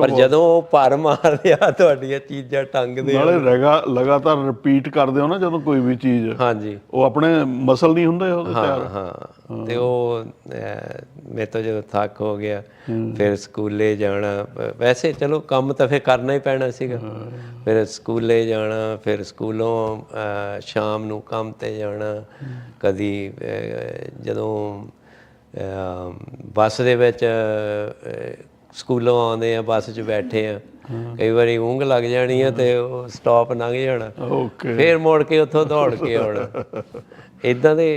B: ਪਰ ਜਦੋਂ ਉਹ ਪਰ ਮਾਰਦੇ ਆ ਤੁਹਾਡੀਆਂ ਚੀਜ਼ਾਂ ਟੰਗਦੇ ਆ।
A: ਨਾਲੇ ਲਗਾ ਲਗਾਤਾਰ ਰਿਪੀਟ ਕਰਦੇ ਹੋ ਨਾ ਜਦੋਂ ਕੋਈ ਵੀ ਚੀਜ਼।
B: ਹਾਂਜੀ।
A: ਉਹ ਆਪਣੇ ਮਸਲ ਨਹੀਂ ਹੁੰਦੇ ਉਹਦੇ
B: ਹਾਂ
A: ਤਿਆਰ।
B: ਹਾਂ। ਤੇ ਉਹ ਮੇਰੇ ਤੋਂ ਜਦੋਂ ਥੱਕ ਹੋ ਗਿਆ ਫਿਰ ਸਕੂਲੇ ਜਾਣਾ ਵੈਸੇ ਚਲੋ ਕੰਮ ਤਾਂ ਫਿਰ ਕਰਨਾ ਹੀ ਪੈਣਾ ਸੀਗਾ। ਫਿਰ ਸਕੂਲੇ ਜਾਣਾ ਫਿਰ ਸਕੂਲੋਂ ਸ਼ਾਮ ਨੂੰ ਕੰਮ ਤੇ ਜਾਣਾ ਕਦੀ ਜਦੋਂ ਬੱਸ ਦੇ ਵਿੱਚ ਸਕੂਲੋਂ ਆਉਂਦੇ ਆ ਬੱਸ 'ਚ ਬੈਠੇ ਆ ਕਈ ਵਾਰੀ ਉਂਘ ਲੱਗ ਜਾਣੀ ਆ ਤੇ ਉਹ ਸਟਾਪ ਲੰਘ ਜਾਣਾ।
A: ਓਕੇ।
B: ਫੇਰ ਮੋੜ ਕੇ ਉੱਥੋਂ ਦੌੜ ਕੇ ਆਉਣਾ। ਇਦਾਂ ਦੇ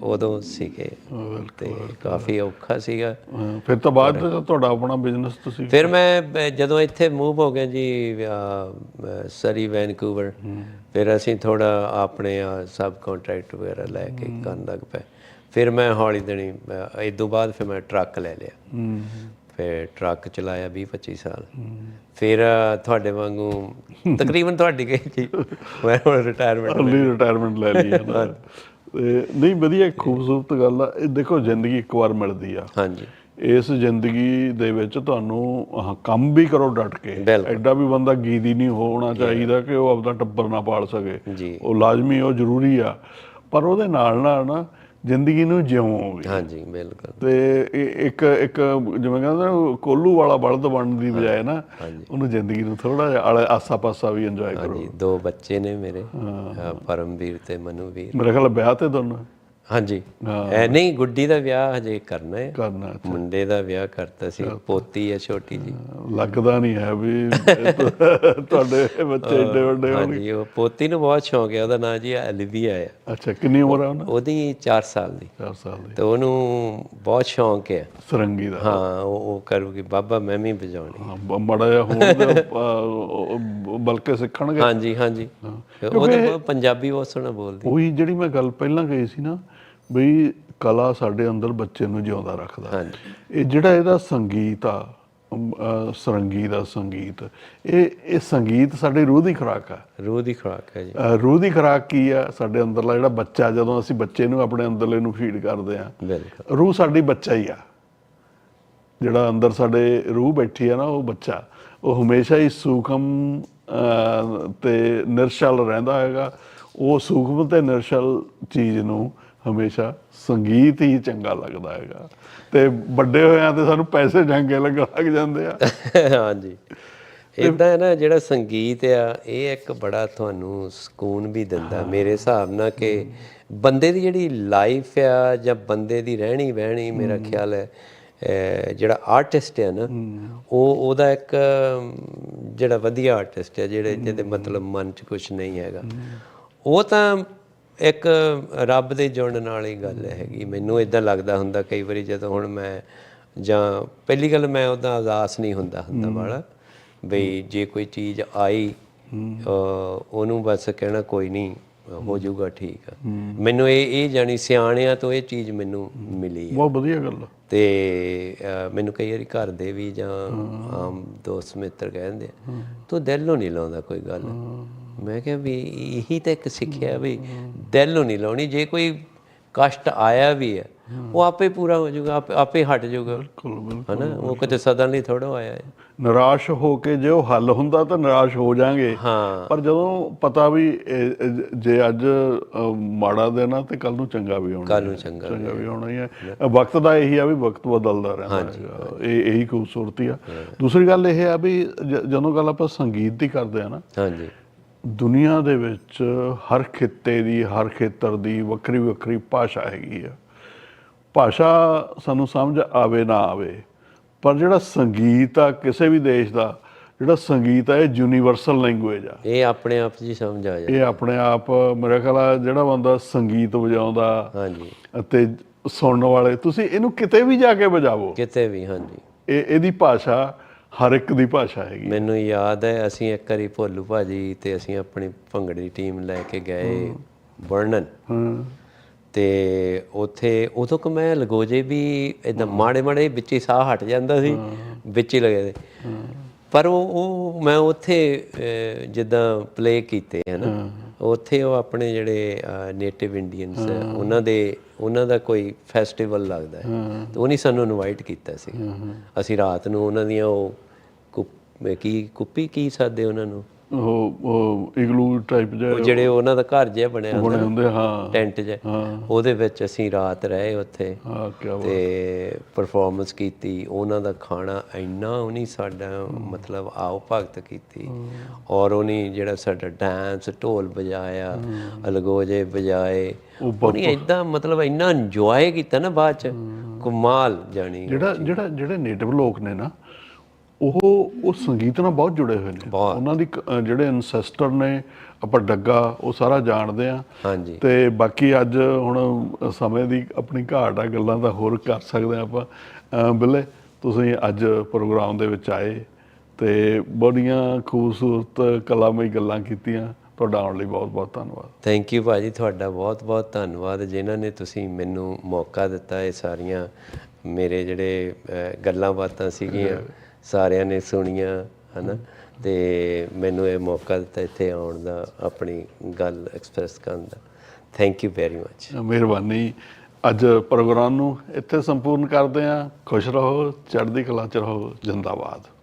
B: ਉਦੋਂ ਸੀਗੇ ਤੇ ਕਾਫੀ ਔਖਾ ਸੀਗਾ।
A: ਫਿਰ ਤਾਂ ਬਾਅਦ ਤੁਹਾਡਾ ਆਪਣਾ ਬਿਜ਼ਨਸ ਤੁਸੀਂ
B: ਫਿਰ ਮੈਂ ਜਦੋਂ ਇੱਥੇ ਮੂਵ ਹੋ ਗਿਆ ਜੀ ਸਰੀ ਵੈਨਕੂਵਰ ਫਿਰ ਅਸੀਂ ਥੋੜਾ ਆਪਣੇ ਸਬ ਕੰਟਰੈਕਟ ਵਗੈਰਾ ਲੈ ਕੇ ਕਰਨ ਲੱਗ ਪਏ। ਫਿਰ ਮੈਂ ਹੌਲੀ ਦੇਣੀ ਇਸ ਤੋਂ ਬਾਅਦ ਫਿਰ ਮੈਂ ਟਰੱਕ ਲੈ ਲਿਆ। ਫਿਰ ਟਰੱਕ ਚਲਾਇਆ 20 25 ਸਾਲ। ਫਿਰ ਤੁਹਾਡੇ ਵਾਂਗੂ ਤਕਰੀਬਨ ਤੁਹਾਡੀ ਗਈ ਮੈਂ ਹੁਣ ਰਿਟਾਇਰਮੈਂਟ
A: ਅਰਲੀ ਰਿਟਾਇਰਮੈਂਟ ਲੈ ਲਈ ਹੈ ਨਹੀਂ ਵਧੀਆ ਖੂਬਸੂਰਤ ਗੱਲ ਆ। ਇਹ ਦੇਖੋ ਜ਼ਿੰਦਗੀ ਇੱਕ ਵਾਰ ਮਿਲਦੀ ਆ।
B: ਹਾਂਜੀ।
A: ਇਸ ਜ਼ਿੰਦਗੀ ਦੇ ਵਿੱਚ ਤੁਹਾਨੂੰ ਕੰਮ ਵੀ ਕਰੋ ਡਟ ਕੇ। ਐਡਾ ਵੀ ਬੰਦਾ ਗੀਦੀ ਨਹੀਂ ਹੋਣਾ ਚਾਹੀਦਾ ਕਿ ਉਹ ਆਪਦਾ ਟੱਬਰ ਨਾ ਪਾਲ ਸਕੇ। ਉਹ ਲਾਜ਼ਮੀ ਉਹ ਜ਼ਰੂਰੀ ਆ। ਪਰ ਉਹਦੇ ਨਾਲ ਨਾਲ ਨਾ ਜ਼ਿੰਦਗੀ ਨੂੰ ਜਿਉਂ ਵੀ
B: ਹਾਂਜੀ ਬਿਲਕੁਲ।
A: ਤੇ ਇੱਕ ਇੱਕ ਜਿਵੇਂ ਕਹਿੰਦੇ ਕੋਲੂ ਵਾਲਾ ਬਲਦ ਬਣਨ ਦੀ ਬਜਾਏ ਨਾ ਉਹਨੂੰ ਜ਼ਿੰਦਗੀ ਨੂੰ ਥੋੜਾ ਜਿਹਾ ਆਲੇ ਆਸਾ ਪਾਸਾ ਵੀ ਇੰਜੋਏ ਕਰੋ।
B: ਹਾਂਜੀ ਦੋ ਬੱਚੇ ਨੇ ਮੇਰੇ। ਪਰਮਵੀਰ ਤੇ ਮਨੂਵੀਰ।
A: ਮੇਰੇ ਖਿਆਲ ਵਿਆਹ ਤੇ ਦੋਨੋਂ।
B: ਹਾਂਜੀ। ਐ ਨਹੀਂ ਗੁੱਡੀ ਦਾ ਵਿਆਹ ਹਜੇ ਕਰਨਾ ਹੈ।
A: ਕਰਨਾ
B: ਮੁੰਡੇ ਦਾ ਵਿਆਹ ਕਰਤਾ ਸੀ ਪੋਤੀ ਹੈ ਛੋਟੀ ਜੀ।
A: ਲੱਗਦਾ ਨਹੀਂ ਹੈ ਵੀ ਤੁਹਾਡੇ ਬੱਚੇ ਏਡੇ ਵੱਡੇ ਹੋਣਗੇ।
B: ਹਾਂਜੀ ਉਹ ਪੋਤੀ ਨੂੰ ਬਹੁਤ ਸ਼ੌਂਕ ਹੈ ਉਹਦਾ ਨਾਂ ਜੀ ਅਲਵੀਆ ਹੈ
A: ਅੱਛਾ ਕਿੰਨੀ ਉਮਰ ਹੈ ਉਹਨਾਂ
B: ਉਹਦੀ 4 ਸਾਲ ਦੀ।
A: 4 ਸਾਲ ਦੀ।
B: ਤੇ ਉਹਨੂੰ ਬਹੁਤ ਸ਼ੌਂਕ ਹੈ।
A: ਸਰੰਗੀ ਦਾ।
B: ਹਾਂ ਉਹ ਉਹ ਕਰੂਗੀ ਬਾਬਾ ਮੈਂ ਵੀ ਵਜਾਉਣੀ।
A: ਮਾੜਾ ਜਿਹਾ ਹੋਣ ਬਲਕਿ ਸਿੱਖਣਗੇ।
B: ਹਾਂਜੀ ਹਾਂਜੀ। ਤੇ ਉਹ ਤਾਂ ਬਹੁਤ ਪੰਜਾਬੀ ਬਹੁਤ ਸੋਹਣਾ ਬੋਲਦੀ।
A: ਉਹੀ ਜਿਹੜੀ ਮੈਂ ਗੱਲ ਪਹਿਲਾਂ ਕਹੀ ਸੀ ਨਾ ਬਈ ਕਲਾ ਸਾਡੇ ਅੰਦਰ ਬੱਚੇ ਨੂੰ ਜਿਉਂਦਾ ਰੱਖਦਾ। ਇਹ ਜਿਹੜਾ ਇਹਦਾ ਸੰਗੀਤ ਆ ਸਰੰਗੀ ਦਾ ਸੰਗੀਤ ਇਹ ਇਹ ਸੰਗੀਤ ਸਾਡੀ ਰੂਹ ਦੀ ਖੁਰਾਕ ਆ।
B: ਰੂਹ ਦੀ ਖੁਰਾਕ ਹੈ ਜੀ।
A: ਰੂਹ ਦੀ ਖੁਰਾਕ ਕੀ ਆ? ਸਾਡੇ ਅੰਦਰਲਾ ਜਿਹੜਾ ਬੱਚਾ ਜਦੋਂ ਅਸੀਂ ਬੱਚੇ ਨੂੰ ਆਪਣੇ ਅੰਦਰਲੇ ਨੂੰ ਫੀਡ ਕਰਦੇ ਆ ਰੂਹ ਸਾਡੀ ਬੱਚਾ ਹੀ ਆ। ਜਿਹੜਾ ਅੰਦਰ ਸਾਡੇ ਰੂਹ ਬੈਠੀ ਆ ਨਾ ਉਹ ਬੱਚਾ ਉਹ ਹਮੇਸ਼ਾ ਹੀ ਸੂਖਮ ਤੇ ਨਿਰਸ਼ਲ ਰਹਿੰਦਾ ਹੈਗਾ। ਉਹ ਸੂਖਮ ਤੇ ਨਿਰਸ਼ਲ ਚੀਜ਼ ਨੂੰ ਹਮੇਸ਼ਾ ਸੰਗੀਤ ਹੀ ਚੰਗਾ ਲੱਗਦਾ ਹੈਗਾ। ਤੇ ਵੱਡੇ ਹੋਇਆਂ ਤੇ ਸਾਨੂੰ ਪੈਸੇ ਲੱਗਣ ਲੱਗ ਜਾਂਦੇ ਆ।
B: ਹਾਂਜੀ। ਇਦਾਂ ਹੈ ਨਾ ਜਿਹੜਾ ਸੰਗੀਤ ਆ ਇਹ ਇੱਕ ਬੜਾ ਤੁਹਾਨੂੰ ਸਕੂਨ ਵੀ ਦਿੰਦਾ। ਮੇਰੇ ਹਿਸਾਬ ਨਾਲ ਕਿ ਬੰਦੇ ਦੀ ਜਿਹੜੀ ਲਾਈਫ ਆ ਜਾਂ ਬੰਦੇ ਦੀ ਰਹਿਣੀ ਬਹਿਣੀ ਮੇਰਾ ਖਿਆਲ ਹੈ ਜਿਹੜਾ ਆਰਟਿਸਟ ਹੈ ਨਾ ਉਹ ਉਹਦਾ ਇੱਕ ਜਿਹੜਾ ਵਧੀਆ ਆਰਟਿਸਟ ਹੈ ਜਿਹੜੇ ਜਿਹਦੇ ਮਤਲਬ ਮਨ 'ਚ ਕੁਝ ਨਹੀਂ ਹੈਗਾ। ਉਹ ਤਾਂ ਇੱਕ ਰੱਬ ਦੇ ਜੁੜਨ ਹੀ ਗੱਲ ਹੈਗੀ। ਮੈਨੂੰ ਇਦਾਂ ਲੱਗਦਾ ਹੁੰਦਾ ਕਈ ਵਾਰੀ ਜਦੋਂ ਹੁਣ ਮੈਂ ਜਾਂ ਪਹਿਲੀ ਗੱਲ ਮੈਂ ਉਹਦਾ ਉਦਾਸ ਨਹੀਂ ਹੁੰਦਾ ਹੁੰਦਾ ਵਾਲਾ ਬਈ ਜੇ ਕੋਈ ਚੀਜ਼ ਆਈ ਉਹਨੂੰ ਬਸ ਕਹਿਣਾ ਕੋਈ ਨਹੀਂ ਹੋ ਜਾਊਗਾ ਠੀਕ ਆ। ਮੈਨੂੰ ਇਹ ਇਹ ਜਾਣੀ ਸਿਆਣਿਆਂ ਤੋਂ ਇਹ ਚੀਜ਼ ਮੈਨੂੰ ਮਿਲੀ ਹੈ
A: ਬਹੁਤ ਵਧੀਆ ਗੱਲ
B: ਤੇ ਮੈਨੂੰ ਕਈ ਵਾਰੀ ਘਰ ਦੇ ਵੀ ਜਾਂ ਆਮ ਦੋਸਤ ਮਿੱਤਰ ਕਹਿੰਦੇ ਤੂੰ ਦਿਲੋਂ ਨਹੀਂ ਲਾਉਂਦਾ ਕੋਈ ਗੱਲ। ਮੈਂ ਕਿਹਾ ਵੀ ਇਹੀ ਤਾਂ ਇੱਕ ਸਿੱਖਿਆ ਵੀ ਦਿਲੋਂ ਨਹੀਂ ਲਾਉਣੀ ਜੇ ਕੋਈ ਕਸ਼ਟ ਆਇਆ ਵੀ ਹੈ ਉਹ ਆਪੇ ਪੂਰਾ ਹੋ ਜਾਊਗਾ ਆਪੇ ਹਟ ਜਾਊਗਾ।
A: ਬਿਲਕੁਲ ਬਿਲਕੁਲ
B: ਹਨਾ? ਉਹ ਕਿਤੇ ਸਦਾ ਲਈ ਥੋੜਾ ਆਇਆ ਹੈ।
A: ਨਿਰਾਸ਼ ਹੋ ਕੇ ਜੇ ਉਹ ਹੱਲ ਹੁੰਦਾ ਤਾਂ ਨਿਰਾਸ਼ ਹੋ ਜਾਾਂਗੇ। ਪਰ ਜਦੋਂ ਪਤਾ ਵੀ ਜੇ ਅੱਜ ਮਾੜਾ ਦਿਨ ਆ ਤੇ ਕੱਲ ਨੂੰ ਚੰਗਾ ਵੀ ਆਉਣਾ
B: ਕੱਲ ਨੂੰ ਚੰਗਾ
A: ਚੰਗਾ ਵੀ ਆਉਣਾ ਹੀ ਹੈ। ਵਕਤ ਦਾ ਇਹੀ ਆ ਵੀ ਵਕਤ ਬਦਲਦਾ ਰਹਿੰਦਾ ਇਹ ਇਹੀ ਖੂਬਸੂਰਤੀ ਆ। ਦੂਸਰੀ ਗੱਲ ਇਹ ਆ ਵੀ ਜਦੋਂ ਗੱਲ ਆਪਾਂ ਸੰਗੀਤ ਦੀ ਕਰਦੇ ਆ ਨਾ
B: ਹਾਂਜੀ।
A: ਦੁਨੀਆ ਦੇ ਵਿੱਚ ਹਰ ਖਿੱਤੇ ਦੀ ਹਰ ਖੇਤਰ ਦੀ ਵੱਖਰੀ ਵੱਖਰੀ ਭਾਸ਼ਾ ਹੈਗੀ ਆ। ਭਾਸ਼ਾ ਸਾਨੂੰ ਸਮਝ ਆਵੇ ਨਾ ਆਵੇ ਪਰ ਜਿਹੜਾ ਸੰਗੀਤ ਆ ਕਿਸੇ ਵੀ ਦੇਸ਼ ਦਾ ਜਿਹੜਾ ਸੰਗੀਤ ਆ ਇਹ ਯੂਨੀਵਰਸਲ ਲੈਂਗੁਏਜ ਆ।
B: ਇਹ ਆਪਣੇ ਆਪ ਜੀ ਸਮਝ ਆ ਜਾ
A: ਇਹ ਆਪਣੇ ਆਪ ਮੇਰੇ ਖਿਆਲ ਆ ਜਿਹੜਾ ਬੰਦਾ ਸੰਗੀਤ ਵਜਾਉਂਦਾ
B: ਹਾਂਜੀ।
A: ਅਤੇ ਸੁਣਨ ਵਾਲੇ ਤੁਸੀਂ ਇਹਨੂੰ ਕਿਤੇ ਵੀ ਜਾ ਕੇ ਵਜਾਵੋ।
B: ਕਿਤੇ ਵੀ ਹਾਂਜੀ।
A: ਇਹ ਇਹਦੀ ਭਾਸ਼ਾ ਹਰ ਇੱਕ ਦੀ ਭਾਸ਼ਾ ਹੈਗੀ
B: ਮੈਨੂੰ ਯਾਦ ਹੈ ਅਸੀਂ ਇੱਕ ਵਾਰੀ ਭੋਲੂ ਭਾਜੀ ਤੇ ਅਸੀਂ ਆਪਣੀ ਭੰਗੜੇ ਦੀ ਟੀਮ ਲੈ ਕੇ ਗਏ ਵਰਣਨ।
A: ਹਾਂ।
B: ਤੇ ਉਥੇ ਉਦੋਂ ਕਿ ਮੈਂ ਲਗੋਜੇ ਵੀ ਇਦਾਂ ਮਾੜੇ ਮਾੜੇ ਵਿੱਚ ਹੀ ਸਾਹ ਹਟ ਜਾਂਦਾ ਸੀ ਵਿੱਚ ਹੀ ਲਗੇ ਪਰ ਉਹ ਮੈਂ ਉਥੇ ਜਿੱਦਾਂ ਪਲੇ ਕੀਤੇ ਹਨ। ਉਥੇ ਉਹ ਆਪਣੇ ਜਿਹੜੇ ਨੇਟਿਵ ਇੰਡੀਅਨਸ ਉਹਨਾਂ ਦੇ ਉਹਨਾਂ ਦਾ ਕੋਈ ਫੈਸਟੀਵਲ ਲੱਗਦਾ ਹੈ। ਤੇ ਉਹਨੇ ਸਾਨੂੰ ਇਨਵਾਈਟ ਕੀਤਾ ਸੀ। ਅਸੀਂ ਰਾਤ ਨੂੰ ਉਹਨਾਂ ਦੀਆਂ ਉਹ ਕੀ ਕੁੱਪੀ ਕੀ ਸਾਦੇ ਉਹਨਾਂ ਨੂੰ?
A: ਉਹ ਉਹ ਇਗਲੂ ਟਾਈਪ ਜਿਹਾ
B: ਉਹ ਜਿਹੜੇ ਉਹਨਾਂ ਦਾ ਘਰ ਜਿਹਾ ਬਣਿਆ ਹੁੰਦਾ
A: ਬਣੇ ਹੁੰਦੇ ਹਾਂ।
B: ਟੈਂਟ 'ਚ ਉਹਦੇ ਵਿੱਚ ਅਸੀਂ ਰਾਤ ਰਹੇ ਉੱਥੇ
A: ਹਾਂ ਕੀ
B: ਤੇ ਪਰਫਾਰਮੈਂਸ ਕੀਤੀ ਉਹਨਾਂ ਦਾ ਖਾਣਾ ਇੰਨਾ ਉਹਨੇ ਸਾਡਾ ਮਤਲਬ ਆਓ ਭਗਤ ਕੀਤੀ। ਔਰ ਉਹਨੇ ਜਿਹੜਾ ਸਾਡਾ ਡਾਂਸ ਢੋਲ ਵਜਾਇਆ ਅਲਗੋਜੇ ਵਜਾਏ। ਉਹਨੇ ਇਦਾਂ ਮਤਲਬ ਇੰਨਾ ਇੰਜੋਏ ਕੀਤਾ ਨਾ ਬਾਅਦ ਚ ਕਮਾਲ ਜਾਣੀ
A: ਜਿਹੜਾ ਜਿਹੜਾ ਜਿਹੜੇ ਨੇਟਿਵ ਲੋਕ ਨੇ ਨਾ ਉਹ ਉਹ ਸੰਗੀਤ ਨਾਲ ਬਹੁਤ ਜੁੜੇ ਹੋਏ ਨੇ। ਉਹਨਾਂ ਦੀ ਕ- ਜਿਹੜੇ ਐਨਸੈਸਟਰ ਨੇ ਆਪਾਂ ਡੱਗਾ ਉਹ ਸਾਰਾ ਜਾਣਦੇ ਆ।
B: ਹਾਂਜੀ।
A: ਤੇ ਬਾਕੀ ਅੱਜ ਹੁਣ ਸਮੇਂ ਦੀ ਆਪਣੀ ਘਾਟ ਆ ਗੱਲਾਂ ਤਾਂ ਹੋਰ ਕਰ ਸਕਦੇ ਆ ਆਪਾਂ। ਅਹ ਬਿੱਲੇ ਤੁਸੀਂ ਅੱਜ ਪ੍ਰੋਗਰਾਮ ਦੇ ਵਿੱਚ ਆਏ ਤੇ ਬੜੀਆਂ ਖੂਬਸੂਰਤ ਕਲਾਮਈ ਗੱਲਾਂ ਕੀਤੀਆਂ। ਤੁਹਾਡਾ ਆਉਣ ਲਈ ਬਹੁਤ ਬਹੁਤ ਧੰਨਵਾਦ।
B: ਥੈਂਕ ਯੂ ਭਾਜੀ ਤੁਹਾਡਾ ਬਹੁਤ ਬਹੁਤ ਧੰਨਵਾਦ। ਜਿਨ੍ਹਾਂ ਨੇ ਤੁਸੀਂ ਮੈਨੂੰ ਮੌਕਾ ਦਿੱਤਾ ਇਹ ਸਾਰੀਆਂ ਮੇਰੇ ਜਿਹੜੇ ਗੱਲਾਂ ਬਾਤਾਂ ਸੀਗੀਆਂ। ਸਾਰਿਆਂ ਨੇ ਸੁਣੀਆਂ, ਹਨਾ? ਤੇ ਮੈਨੂੰ ਇਹ ਮੌਕਾ ਦਿੱਤਾ ਇੱਥੇ ਆਉਣ ਦਾ, ਆਪਣੀ ਗੱਲ ਐਕਸਪ੍ਰੈਸ ਕਰਨ ਦਾ। ਥੈਂਕ ਯੂ ਵੈਰੀ ਮੱਚ
A: ਮਿਹਰਬਾਨੀ। ਅੱਜ ਪ੍ਰੋਗਰਾਮ ਨੂੰ ਇੱਥੇ ਸੰਪੂਰਨ ਕਰਦੇ ਹਾਂ। ਖੁਸ਼ ਰਹੋ, ਚੜ੍ਹਦੀ ਕਲਾ ਚ ਰਹੋ। ਜਿੰਦਾਬਾਦ।